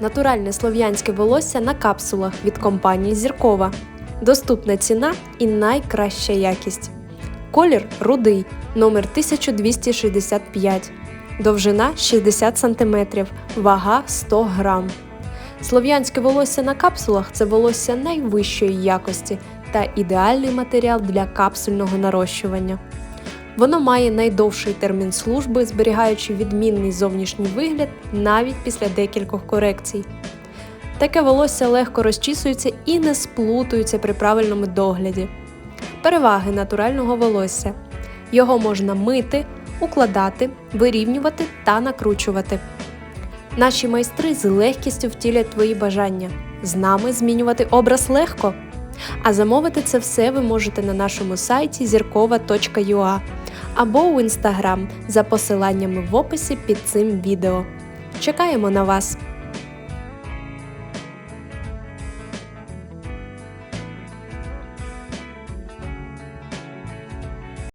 Натуральне слов'янське волосся на капсулах від компанії Зіркова. Доступна ціна і найкраща якість. Колір рудий, номер 1265, довжина 60 см, вага 100 грам. Слов'янське волосся на капсулах це волосся найвищої якості та ідеальний матеріал для капсульного нарощування. Воно має найдовший термін служби, зберігаючи відмінний зовнішній вигляд навіть після декількох корекцій. Таке волосся легко розчісується і не сплутується при правильному догляді. Переваги натурального волосся. Його можна мити, укладати, вирівнювати та накручувати. Наші майстри з легкістю втілять твої бажання. З нами змінювати образ легко. А замовити це все ви можете на нашому сайті зіркова.ua або у інстаграм за посиланнями в описі під цим відео. Чекаємо на вас!